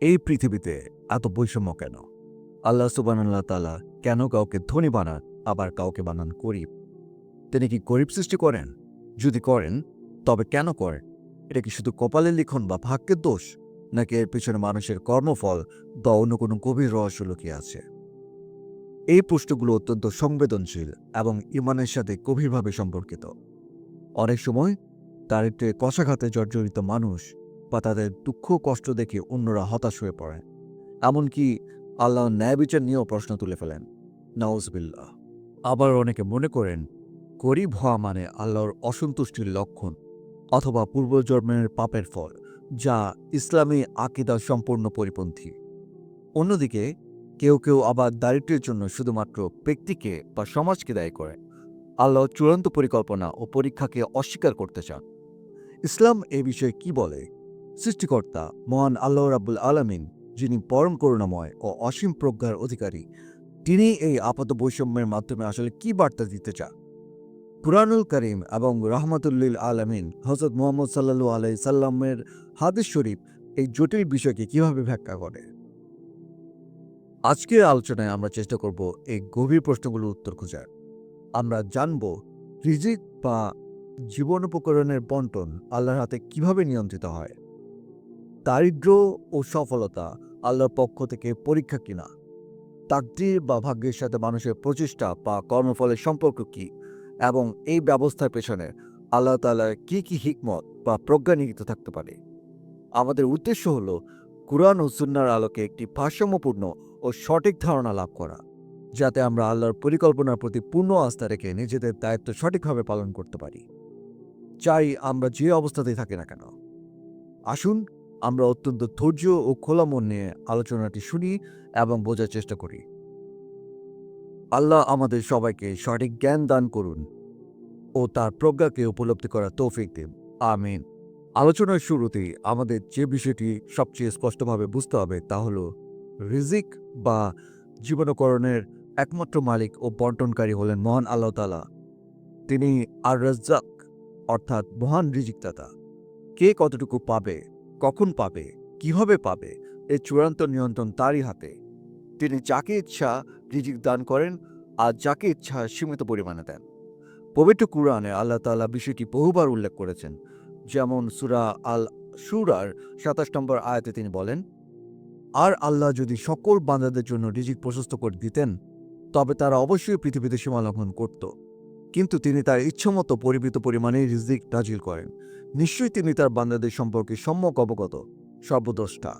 এই পৃথিবীতে এত বৈষম্য কেন? আল্লাহ সুবানাল্লাহ তালা কেন কাউকে ধনী বানান, আবার কাউকে বানান গরিব? তিনি কি গরিব সৃষ্টি করেন? যদি করেন, তবে কেন করেন? এটা কি শুধু কপালের লিখন বা ভাগ্যের দোষ? নাকি এর পিছনে মানুষের কর্মফল বা অন্য কোনো গভীর রহস্য লুকিয়ে আছে? এই প্রশ্নগুলো অত্যন্ত সংবেদনশীল এবং ইমানের সাথে গভীরভাবে সম্পর্কিত। অনেক সময় দারিদ্র্যে কষাঘাতে জর্জরিত মানুষ বা তাদের দুঃখ কষ্ট দেখে অন্যরা হতাশ হয়ে পড়ে। এমনকি আল্লাহ ন্যায় বিচার নিয়েও প্রশ্ন তুলে ফেলেন। নওয়াজবিল্লাহ আবার অনেকে মনে করেন, গরিব হওয়া মানে আল্লাহর অসন্তুষ্টির লক্ষণ অথবা পূর্বজন্মের পাপের ফল, যা ইসলামী আকিদা সম্পূর্ণ পরিপন্থী। অন্যদিকে, কেউ কেউ আবার দারিদ্র্যের জন্য শুধুমাত্র ব্যক্তিকে বা সমাজকে দায়ী করে। আল্লাহ চূড়ান্ত পরিকল্পনা ও পরীক্ষাকে অস্বীকার করতে চান। ইসলাম এ বিষয়ে কি বলে? সৃষ্টিকর্তা মহান আল্লাহ রাব্বুল আলামিন, যিনি পরম করুণাময় ও অসীম প্রজ্ঞার অধিকারী, তিনি এই আপাত বৈষম্যের মাধ্যমে আসলে কি বার্তা দিতে চান? কুরআনুল করিম এবং রহমতুল্লিল আলমিন হজরত মোহাম্মদ সাল্লু আলাই সাল্লামের হাদিস শরীফ এই জটিল বিষয়কে কীভাবে ব্যাখ্যা করে? আজকের আলোচনায় আমরা চেষ্টা করব এই গভীর প্রশ্নগুলোর উত্তর খোঁজার। আমরা জানব রিজিক বা জীবন উপকরণের বন্টন আল্লাহর হাতে কীভাবে নিয়ন্ত্রিত হয়। দারিদ্র্য ও সফলতা আল্লাহর পক্ষ থেকে পরীক্ষা কিনা? তাকদির বা ভাগ্যের সাথে মানুষের প্রচেষ্টা বা কর্মফলের সম্পর্ক কি? এবং এই ব্যবস্থার পেছনে আল্লাহ তালার কি কি হিকমত বা প্রজ্ঞা নিহিত থাকতে পারে? আমাদের উদ্দেশ্য হল কুরআন ও সুন্নার আলোকে একটি ভারসাম্যপূর্ণ ও সঠিক ধারণা লাভ করা, যাতে আমরা আল্লাহর পরিকল্পনার প্রতি পূর্ণ আস্থা রেখে নিজেদের দায়িত্ব সঠিকভাবে পালন করতে পারি। চাই আমরা যে অবস্থাতেই থাকি না কেন। আসুন আমরা অত্যন্ত ধৈর্য ও খোলা মন নিয়ে আলোচনাটি শুনি এবং বোঝার চেষ্টা করি। আল্লাহ আমাদের সবাইকে সঠিক জ্ঞান দান করুন ও তার প্রজ্ঞাকে উপলব্ধি করার তৌফিক দিন। আমিন। আলোচনার শুরুতেই আমাদের যে বিষয়টি সবচেয়ে স্পষ্টভাবে বুঝতে হবে তা হল, রিজিক বা জীবনকরণের একমাত্র মালিক ও বন্টনকারী হলেন মহান আল্লাহ তালা তিনি আর রাজ্জাক অর্থাৎ মহান রিজিকদাতা। কে কতটুকু পাবে কখন পাবে, কীভাবে পাবে এর চূড়ান্ত নিয়ন্ত্রণ তারই হাতে। তিনি যাকে ইচ্ছা রিজিক দান করেন আর যাকে ইচ্ছা সীমিত পরিমাণে দেন। পবিত্র কুরআনে আল্লাহ তাআলা বিষয়টি বহুবার উল্লেখ করেছেন। যেমন সুরা আল সুরার সাতাশ নম্বর আয়াতে তিনি বলেন, আর আল্লাহ যদি সকল বান্দাদের জন্য রিজিক প্রশস্ত করে দিতেন, তবে তারা অবশ্যই পৃথিবীতে সীমালঙ্ঘন করত। কিন্তু তিনি তার ইচ্ছামতো পরিমিত পরিমাণে রিজিক নাজিল করেন। নিশ্চয়ই তিনি তার বান্দাদের সম্পর্কে সম্যক অবগত। সর্বদ্রষ্টা।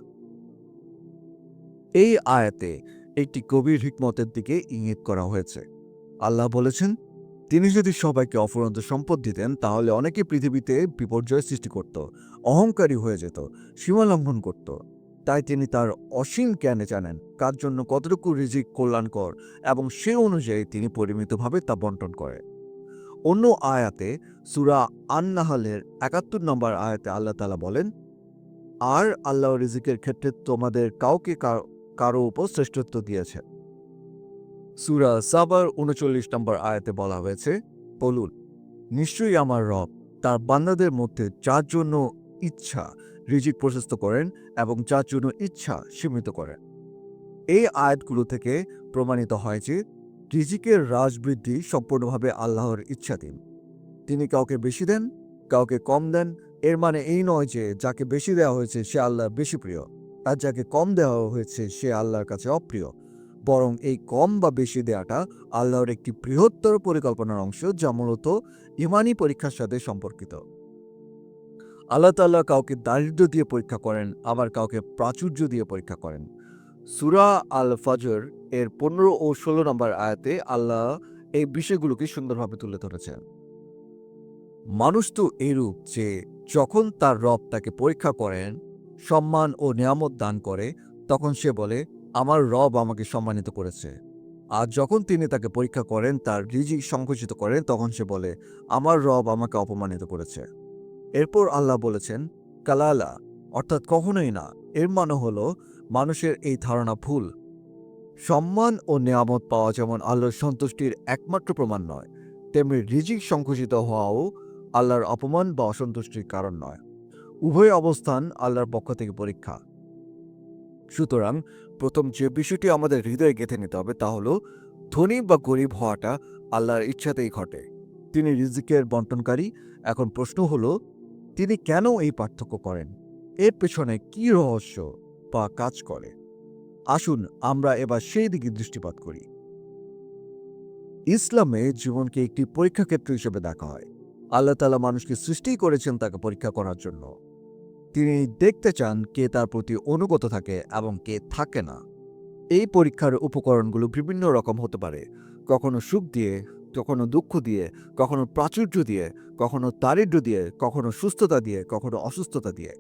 এই আয়াতে একটি গভীর হিকমতের দিকে ইঙ্গিত করা হয়েছে। আল্লাহ বলেছেন, তিনি যদি সবাইকে অফুরন্ত সম্পদ দিতেন, তাহলে অনেকে পৃথিবীতে বিপর্যয় সৃষ্টি করত, অহংকারী হয়ে যেত সীমা লঙ্ঘন করত। তাই তিনি তার অসীম জ্ঞানে জানেন, কার জন্য কতটুকু রিজিক কল্যাণকর এবং সে অনুযায়ী তিনি পরিমিতভাবে তা বন্টন করে। অন্য আয়াতে সুরা আন্নাহালের একাত্তর নম্বর আয়াতে আল্লাহ তালা বলেন, আর আল্লাহ রিজিকের ক্ষেত্রে তোমাদের কাউকে কারও উপর শ্রেষ্ঠত্ব দিয়েছে। সুরা সাবার উনচল্লিশ নম্বর আয়াতে বলা হয়েছে, বলুন, নিশ্চয়ই আমার রব তার বান্দাদের মধ্যে যার জন্য ইচ্ছা রিজিক প্রশস্ত করেন এবং যার জন্য ইচ্ছা সীমিত করেন। এই আয়াতগুলো থেকে প্রমাণিত হয় যে রিজিকের রাজবৃদ্ধি সম্পূর্ণভাবে আল্লাহর ইচ্ছাধীন। তিনি কাউকে বেশি দেন, কাউকে কম দেন, এর মানে এই নয় যে যাকে বেশি দেওয়া হয়েছে সে আল্লাহ বেশি প্রিয়, আর যাকে কম দেওয়া হয়েছে সে আল্লাহর কাছে অপ্রিয়। বরং এই কম বা বেশি দেওয়াটা আল্লাহর একটি বৃহত্তর পরিকল্পনার অংশ যা মূলত ইমানি পরীক্ষার সাথে সম্পর্কিত। আল্লাহ তাল্লাহ কাউকে দারিদ্র্য দিয়ে পরীক্ষা করেন, আবার কাউকে প্রাচুর্য দিয়ে পরীক্ষা করেন। সুরা আল ফজর এর পনেরো ও ষোলো নম্বর আয়াতে আল্লাহ এই বিষয়গুলোকে সুন্দরভাবে তুলে ধরেছেন মানুষ তো এরূপ যে যখন তার রব তাকে পরীক্ষা করেন, সম্মান ও নিয়ামত দান করে, তখন সে বলে, আমার রব আমাকে সম্মানিত করেছে। আর যখন তিনি তাকে পরীক্ষা করেন, তার রিজিক সংকুচিত করেন, তখন সে বলে, আমার রব আমাকে অপমানিত করেছে। এরপর আল্লাহ বলেছেন, কালালা, অর্থাৎ কখনোই না, এর মানে হলো মানুষের এই ধারণা ভুল। সম্মান ও নিয়ামত পাওয়া যেমন আল্লাহর সন্তুষ্টির একমাত্র প্রমাণ নয়, তেমনি রিজিক সংকুচিত হওয়াও আল্লাহর অপমান বা অসন্তুষ্টির কারণ নয়। উভয় অবস্থান আল্লাহর পক্ষ থেকে পরীক্ষা। সুতরাং প্রথম যে বিষয়টি আমাদের হৃদয়ে গেঁথে নিতে হবে তা হল, ধনী বা গরিব হওয়াটা আল্লাহর ইচ্ছাতেই ঘটে। তিনি রিজিকের বন্টনকারী। এখন প্রশ্ন হল, তিনি কেন এই পার্থক্য করেন? এর পেছনে কি রহস্য? বা কাজ করে। আসুন, আমরা এবার সেই দিকে দৃষ্টিপাত করি। ইসলামে জীবনকে একটি পরীক্ষা ক্ষেত্র হিসেবে দেখা হয়। আল্লাহ তালা মানুষকে সৃষ্টি করেছেন তাকে পরীক্ষা করার জন্য। তিনি দেখতে চান কে তার প্রতি অনুগত থাকে এবং কে থাকে না। এই পরীক্ষার উপকরণগুলো বিভিন্ন রকম হতে পারে। কখনো সুখ দিয়ে, কখনো দুঃখ দিয়ে, কখনো প্রাচুর্য দিয়ে, কখনো দারিদ্র্য দিয়ে, কখনো সুস্থতা দিয়ে, কখনো অসুস্থতা দিয়ে।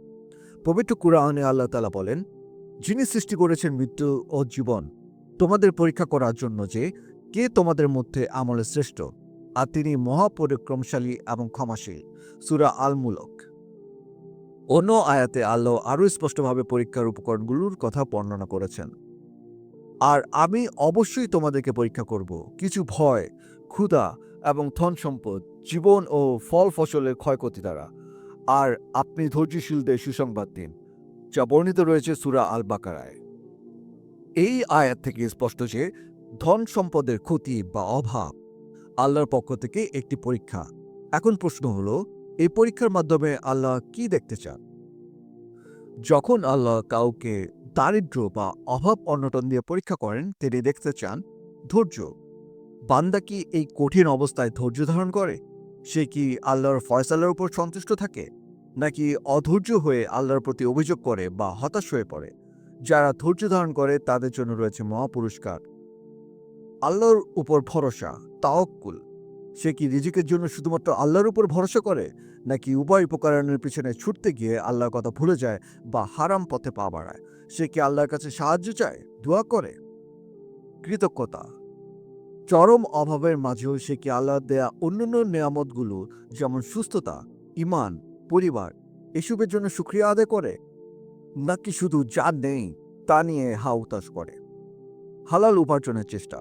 পবিত্র কুরআনে আল্লাহ তালা বলেন যিনি সৃষ্টি করেছেন মৃত্যু ও জীবন, তোমাদের পরীক্ষা করার জন্য যে কে তোমাদের মধ্যে আমলে শ্রেষ্ঠ, আর তিনি মহাপরিক্রমশালী এবং ক্ষমাশীল। সুরা আল মুলক অন্য আয়াতে আল্লাহ আরও স্পষ্টভাবে পরীক্ষার উপকরণগুলোর কথা বর্ণনা করেছেন। আর আমি অবশ্যই তোমাদেরকে পরীক্ষা করব। কিছু ভয়, ক্ষুধা এবং ধন সম্পদ, জীবন ও ফল ফসলের ক্ষয়ক্ষতি দ্বারা। আর আপনি ধৈর্যশীলদের সুসংবাদ দিন। যা বর্ণিত রয়েছে সুরা আল বাকারায় এই আয়াত থেকে স্পষ্ট যে ধন সম্পদের ক্ষতি বা অভাব আল্লাহর পক্ষ থেকে একটি পরীক্ষা। এখন প্রশ্ন হলো, এই পরীক্ষার মাধ্যমে আল্লাহ কি দেখতে চান? যখন আল্লাহ কাউকে দারিদ্র্য বা অভাব অনটন দিয়ে পরীক্ষা করেন, তিনি দেখতে চান ধৈর্য। বান্দা কি এই কঠিন অবস্থায় ধৈর্য ধারণ করে? সে কি আল্লাহর ফয়সালার উপর সন্তুষ্ট থাকে? নাকি অধৈর্য হয়ে আল্লাহর প্রতি অভিযোগ করে বা হতাশ হয়ে পড়ে? যারা ধৈর্য ধারণ করে, তাদের জন্য রয়েছে মহাপুরস্কার। আল্লাহর উপর ভরসা তাওকুল সে কি রিজিকের জন্য শুধুমাত্র আল্লাহর উপর ভরসা করে? নাকি উভয় উপকরণের পিছনে ছুটতে গিয়ে আল্লাহর কথা ভুলে যায় বা হারাম পথে পা বাড়ায়? সে কি আল্লাহর কাছে সাহায্য চায়, দোয়া করে? কৃতজ্ঞতা। চরম অভাবের মাঝেও সে কি আল্লাহ দেয়া অন্যান্য নিয়ামতগুলো, যেমন সুস্থতা ইমান পরিবার এসবের জন্য সুক্রিয়া আদায় করে, নাকি শুধু যা নেই তা নিয়ে হাউতাস করে? হালাল উপার্জনের চেষ্টা।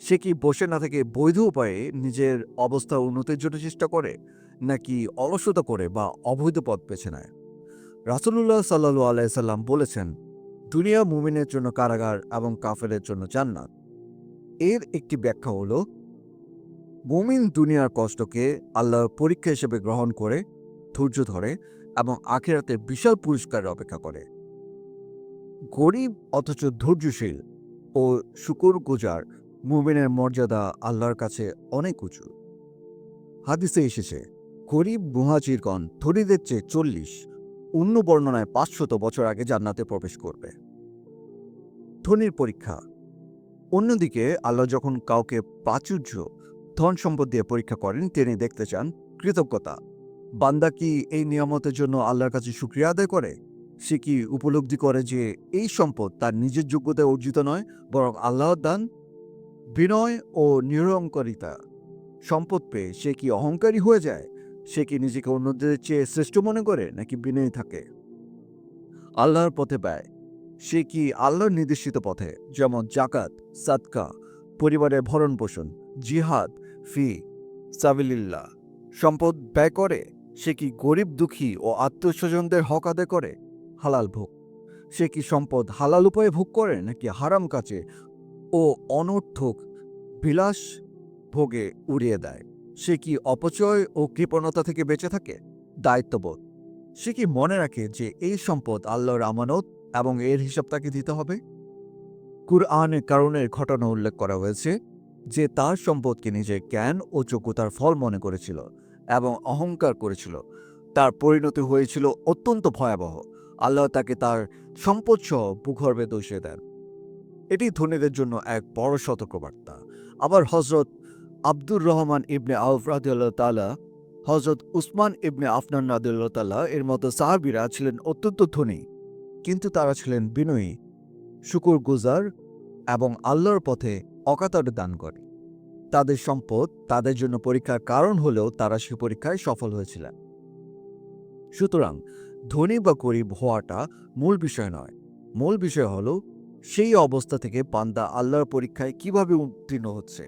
সে কি বসে না থেকে বৈধ উপায়ে নিজের অবস্থা উন্নতির জন্য চেষ্টা করে, নাকি অলসতা করে বা অবৈধ পথ বেছে নেয়? রাসুলুল্লাহ সাল্লু আলাইসাল্লাম বলেছেন, দুনিয়া মুমিনের জন্য কারাগার এবং কাফেরের জন্য জান্নাত। এর একটি ব্যাখ্যা হলো, মুমিন দুনিয়ার কষ্টকে আল্লাহর পরীক্ষা হিসেবে গ্রহণ করে ধৈর্য ধরে এবং আখেরাতে বিশাল পুরস্কারের অপেক্ষা করে। গরিব অথচ ধৈর্যশীল ও শুকুর গুজার মুমিনের মর্যাদা আল্লাহর কাছে অনেক উঁচু। হাদিসে এসেছে, গরিব মুহাজিরগণ ধনীদের চেয়ে চল্লিশ, অন্য বর্ণনায় পাঁচশত বছর আগে জান্নাতে প্রবেশ করবে। ধনির পরীক্ষা। অন্যদিকে আল্লাহ যখন কাউকে প্রাচুর্য, ধন সম্পদ দিয়ে পরীক্ষা করেন, তিনি দেখতে চান কৃতজ্ঞতা। বান্দা কি এই নিয়ামতের জন্য আল্লাহর কাছে সুক্রিয়া আদায় করে? সে কি উপলব্ধি করে যে এই সম্পদ তার নিজের যোগ্যতায় অর্জিত নয়, বরং আল্লাহর দান? বিনয় ও নিরঙ্কারিতা সম্পদ পেয়ে সে কি অহংকারী হয়ে যায়? সে কি নিজেকে অন্যদের চেয়ে শ্রেষ্ঠ মনে করে, নাকি বিনয়ী থাকে? আল্লাহর পথে ব্যয়। সে কি আল্লাহর নির্দেশিত পথে, যেমন জাকাত সাদকা পরিবারের ভরণ পোষণ জিহাদ, ফি, সাবিলিল্লাহ, সম্পদ ব্যয় করে? সে কি গরিব দুঃখী ও আত্মীয়স্বজনদের হক আদায় করে? হালাল ভোগ। সে কি সম্পদ হালাল উপায়ে ভোগ করে, নাকি হারাম কাছে ও অনর্থক বিলাস ভোগে উড়িয়ে দেয়? সে কি অপচয় ও কৃপণতা থেকে বেঁচে থাকে? দায়িত্ববোধ। সে কি মনে রাখে যে এই সম্পদ আল্লাহর আমানত এবং এর হিসাব তাকে দিতে হবে? কুরআনে কারণের ঘটনা উল্লেখ করা হয়েছে যে তার সম্পদকে নিজের জ্ঞান ও যোগ্যতার ফল মনে করেছিল। এবং অহংকার করেছিল। তার পরিণতি হয়েছিল অত্যন্ত ভয়াবহ। আল্লাহ তাকে তার সম্পদ সহ ভূগর্ভে দোষে দেন। এটি ধনীদের জন্য এক বড় সতর্কবার্তা। আবার হজরত আব্দুর রহমান ইবনে আউফ রাদিয়াল্লাহু তাআলা হজরত উসমান ইবনে আফনান রাদিয়াল্লাহু তালা এর মতো সাহাবীরা ছিলেন অত্যন্ত ধনী। কিন্তু তারা ছিলেন বিনয়ী শুকুর গুজার এবং আল্লাহর পথে অকাতরে দান করে। তাদের সম্পদ তাদের জন্য পরীক্ষার কারণ হলেও তারা সে পরীক্ষায় সফল হয়েছিলেন। সুতরাং ধনী বা গরিব হওয়াটা মূল বিষয় নয়। মূল বিষয় হল সেই অবস্থা থেকে পান্দা আল্লাহর পরীক্ষায় কীভাবে উত্তীর্ণ হচ্ছে।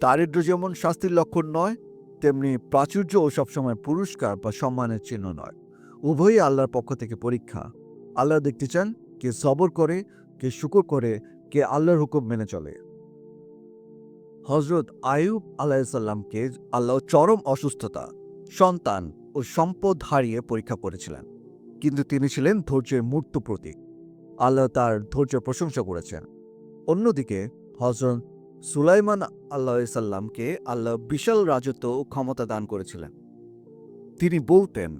দারিদ্র্য যেমন শাস্তির লক্ষণ নয়, তেমনি প্রাচুর্য ও সবসময় পুরস্কার বা সম্মানের চিহ্ন নয়। উভয়ই আল্লাহর পক্ষ থেকে পরীক্ষা। আল্লাহ দেখতে চান কে সবর করে, কে শুকর করে, কে আল্লাহর হুকুম মেনে চলে। হজরত আয়ুব আলাইসাল্লামকে আল্লাহ চরম অসুস্থতা, সন্তান ও সম্পদ হারিয়ে পরীক্ষা করেছিলেন। কিন্তু তিনি ছিলেন ধৈর্যের মূর্ত প্রতীক। আল্লাহ তার ধৈর্যের প্রশংসা করেছেন। অন্যদিকে হজরত সুলাইমান আল্লাহ সাল্লামকে আল্লাহ বিশাল রাজত্ব ও ক্ষমতা দান করেছিলেন। তিনি বলতেন,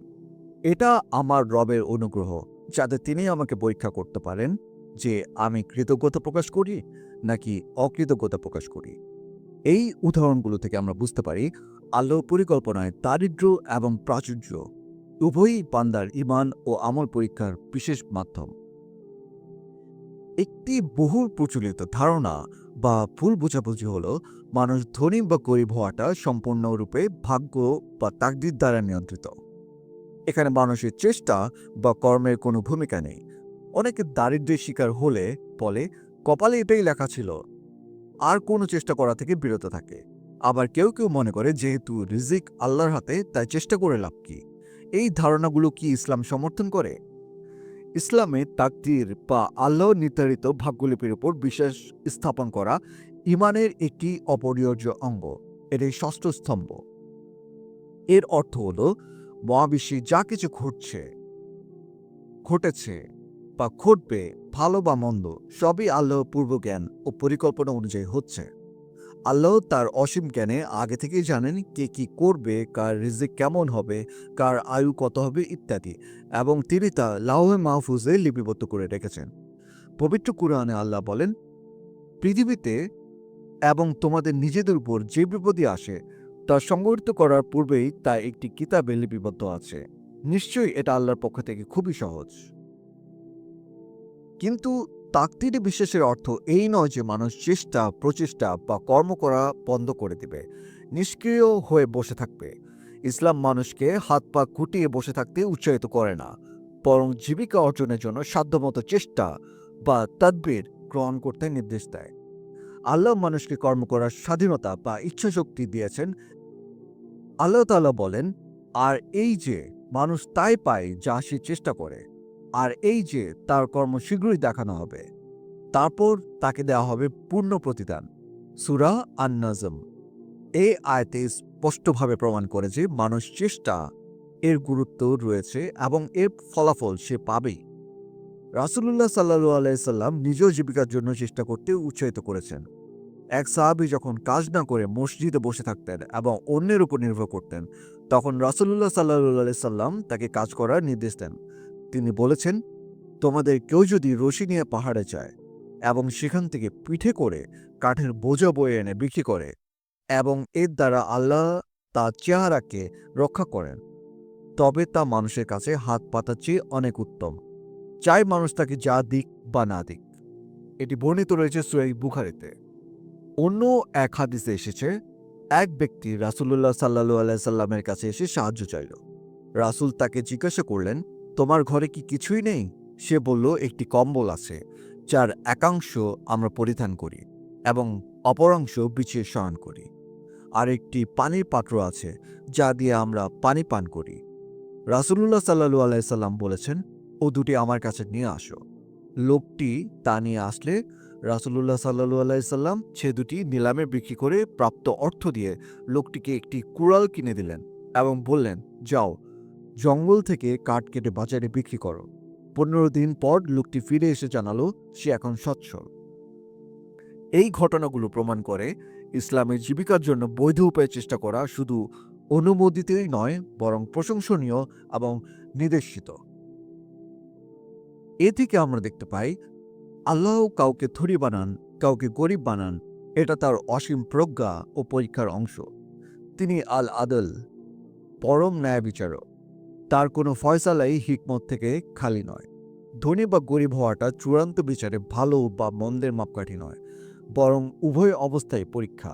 এটা আমার রবের অনুগ্রহ, যাতে তিনি আমাকে পরীক্ষা করতে পারেন যে আমি কৃতজ্ঞতা প্রকাশ করি নাকি অকৃতজ্ঞতা প্রকাশ করি। এই উদাহরণগুলো থেকে আমরা বুঝতে পারি আল্লাহর পরিকল্পনায় দারিদ্র্য এবং প্রাচুর্য উভয়ই পান্দার ইমান ও আমল পরীক্ষার বিশেষ মাধ্যম। একটি বহুল প্রচলিত ধারণা বা ভুল বোঝাবুঝি হল, মানুষ ধনী বা গরিব হওয়াটা সম্পূর্ণরূপে ভাগ্য বা তাকদির দ্বারা নিয়ন্ত্রিত। এখানে মানুষের চেষ্টা বা কর্মের কোনো ভূমিকা নেই। অনেকে দারিদ্র্যের শিকার হলে বলে, কপালে এটাই লেখা ছিল আর কোনো চেষ্টা করা থেকে বিরত থাকে। আবার কেউ কেউ মনে করে, যেহেতু রিজিক আল্লাহর হাতে, তাই চেষ্টা করে লাভ কি? এই ধারণাগুলো কি ইসলাম সমর্থন করে? ইসলামে তাকদির বা আল্লাহ নির্ধারিত ভাগ্যলিপির উপর বিশ্বাস স্থাপন করা ইমানের একটি অপরিহার্য অঙ্গ। এর ষষ্ঠ স্তম্ভ। এর অর্থ হল, মহাবিশ্বে যা কিছু ঘটছে, ঘটেছে বা ঘটবে, ভালো বা মন্দ, সবই আল্লাহ পূর্ব জ্ঞান ও পরিকল্পনা অনুযায়ী হচ্ছে। আল্লাহ তার অসীম জ্ঞানে আগে থেকেই জানেন কে কি করবে, কার রিজিক কেমন হবে, কার আয়ু কত হবে, ইত্যাদি, এবং তিনি তা লাউহে মাহফুজে লিপিবদ্ধ করে রেখেছেন। পবিত্র কুরআনে আল্লাহ বলেন, পৃথিবীতে এবং তোমাদের নিজেদের উপর যে বিপদই আসে, তা সংগঠিত করার পূর্বেই তা একটি কিতাবে লিপিবদ্ধ আছে। নিশ্চয়ই এটা আল্লাহর পক্ষ থেকে খুবই সহজ। কিন্তু তাকতিরে বিশ্বাসের অর্থ এই নয় যে মানুষ চেষ্টা, প্রচেষ্টা বা কর্ম করা বন্ধ করে দিবে, নিষ্ক্রিয় হয়ে বসে থাকবে। ইসলাম মানুষকে হাত পা কুটিয়ে বসে থাকতে উৎসাহিত করে না, বরং জীবিকা অর্জনের জন্য সাধ্যমতো চেষ্টা বা তদবির গ্রহণ করতে নির্দেশ দেয়। আল্লাহ মানুষকে কর্ম করার স্বাধীনতা বা ইচ্ছাশক্তি দিয়েছেন। আল্লাহ তাআলা বলেন, আর এই যে মানুষ তাই পায় যা সে চেষ্টা করে আর এই যে তার কর্ম শীঘ্রই দেখানো হবে, তারপর তাকে দেওয়া হবে পূর্ণ প্রতিদান। সুরা আন নজম এই আয়তে স্পষ্টভাবে প্রমাণ করে যে মানুষ চেষ্টা, এর গুরুত্ব রয়েছে এবং এর ফলাফল সে পাবেই। রাসুলুল্লাহ সাল্লু আলাইসাল্লাম নিজেও জীবিকার জন্য চেষ্টা করতে উৎসাহিত করেছেন। এক সাহাবি যখন কাজ না করে মসজিদে বসে থাকতেন এবং অন্যের উপর নির্ভর করতেন, তখন রাসুলুল্লাহ সাল্লু আলাইসাল্লাম তাকে কাজ করার নির্দেশ দেন। তিনি বলেছেন, তোমাদের কেউ যদি রশি নিয়ে পাহাড়ে যায় এবং সেখান থেকে পিঠে করে কাঠের বোঝা বয়ে এনে বিক্রি করে এবং এর দ্বারা আল্লাহ তার চেহারাকে রক্ষা করেন, তবে তা মানুষের কাছে হাত পাতার চেয়ে অনেক উত্তম। চাই মানুষ তাকে যা দিক বা না দিক। এটি বর্ণিত রয়েছে সুয়াই বুখারিতে। অন্য এক হাদিসে এসেছে, এক ব্যক্তি রাসুল্লাহ সাল্লাহু আলাইসাল্লামের কাছে এসে সাহায্য চাইল। রাসুল তাকে জিজ্ঞাসা করলেন তোমার ঘরে কি কিছুই নেই? সে বলল, একটি কম্বল আছে, যার একাংশ আমরা পরিধান করি এবং অপরাংশ বিছিয়ে শয়ন করি। আর একটি পানির পাত্র আছে, যা দিয়ে আমরা পানি পান করি। রাসুল্লাহ সাল্লাহু আলাইসাল্লাম বলেছেন, ও দুটি আমার কাছে নিয়ে আসো। লোকটি তা নিয়ে আসলে রাসুল্লাহ সাল্লাহু আলাইসাল্লাম সে দুটি নিলামে বিক্রি করে প্রাপ্ত অর্থ দিয়ে লোকটিকে একটি কুড়াল কিনে দিলেন এবং বললেন, যাও জঙ্গল থেকে কাঠ কেটে বাজারে বিক্রি করো। পনেরো দিন পর লোকটি ফিরে এসে জানালো, সে এখন সচ্ছল এই ঘটনাগুলো প্রমাণ করে ইসলামের জীবিকার জন্য বৈধ উপায়ে চেষ্টা করা শুধু অনুমোদিতই নয়, বরং প্রশংসনীয় এবং নির্দেশিত। এ থেকে আমরা দেখতে পাই, আল্লাহ কাউকে থরি বানান, কাউকে গরিব বানান, এটা তার অসীম প্রজ্ঞা ও পরীক্ষার অংশ। তিনি আল আদল পরম ন্যায় বিচারক তার কোনো ফয়সালাই হিকমত থেকে খালি নয়। ধনী বা গরিব হওয়াটা চূড়ান্ত বিচারে ভালো বা মন্দের মাপকাঠি নয়, বরং উভয় অবস্থায় পরীক্ষা।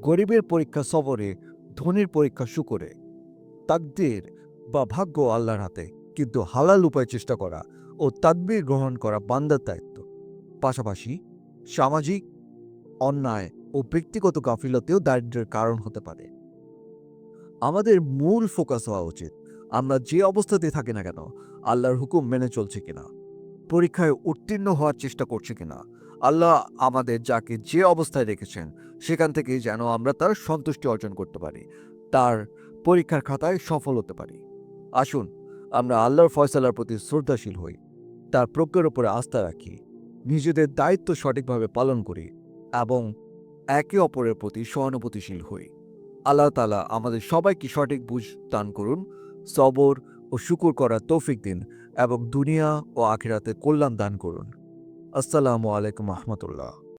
গরিবের পরীক্ষা সবরে, ধনীর পরীক্ষা শুকরে। তাকদের বা ভাগ্য আল্লাহর হাতে, কিন্তু হালাল উপায় চেষ্টা করা ও তাকবির গ্রহণ করা বান্দার দায়িত্ব। পাশাপাশি সামাজিক অন্যায় ও ব্যক্তিগত গাফিলতেও দারিদ্র্যের কারণ হতে পারে। আমাদের মূল ফোকাস হওয়া উচিত আমরা যে অবস্থাতে থাকি না কেন, আল্লাহর হুকুম মেনে চলছে কিনা? পরীক্ষায় উত্তীর্ণ হওয়ার চেষ্টা করছে কিনা? আল্লাহ আমাদের যাকে যে অবস্থায় রেখেছেন, সেখান থেকে যেন আমরা তার সন্তুষ্টি অর্জন করতে পারি, তার পরীক্ষার খাতায় সফল হতে পারি। আসুন, আমরা আল্লাহর ফয়সালার প্রতি শ্রদ্ধাশীল হই, তার প্রজ্ঞার উপরে আস্থা রাখি, নিজেদের দায়িত্ব সঠিকভাবে পালন করি এবং একে অপরের প্রতি সহানুভূতিশীল হই। আল্লাহ তালা আমাদের সবাইকে সঠিক বুঝ দান করুন সবর ও শুকুর করার তৌফিক দিন এবং দুনিয়া ও আখিরাতে কল্যাণ দান করুন। আসসালামু আলাইকুম রহমতুল্লাহ